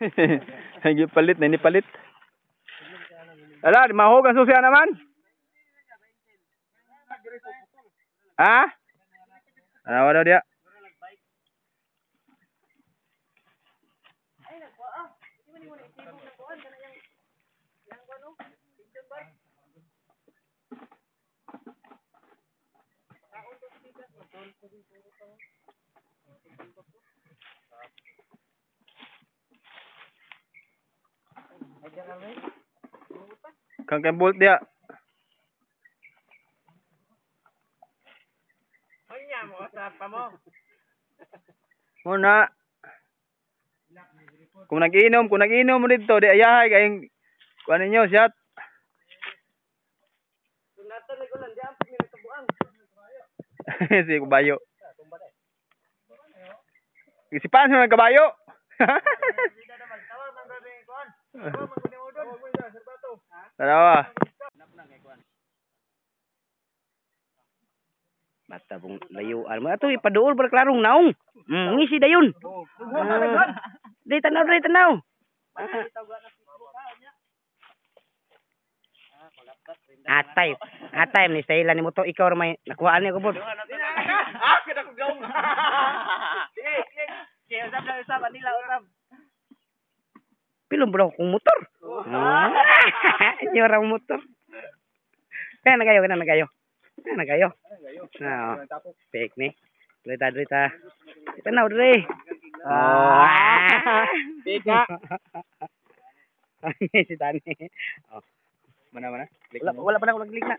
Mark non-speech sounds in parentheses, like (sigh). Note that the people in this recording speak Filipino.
(laughs) Hindi palit, na ini palit. Ala, mahog ang susiya naman. Ha? Ano daw dia? Kang kang bolt dia. Kanya mo, sa pa mo. Muna. Kung nag-inom, kung nag-inom mo dito, di ayahay kayong kuha ninyo, shot. Kung nato na gulan, di ang pinagtabuan. (laughs) si kabayo. Si Pan sa kabayo. (laughs) Tarawa. Basta pong layuan. Ato, ipaduol para klarong naong. Mm, ngisi dayon. Ah, Di tanaw, di tanaw. Atay. Atay, ni style ni mo to. Ikaw ramay. Nakuhaan niya ko po. Ah, gawin. Eh, eh. Kaya usap na usap, anila usap. Pilong bro kong motor. Ah, Inyo ra motor. Kaya na kayo, kaya na kayo. Kaya na kayo. Ah, fake ni. Drita, drita. Tanaw, dre. Oh. Pika. si Dani. Oh. Mana mana? Wala, mo. wala pa na ako nag-click na.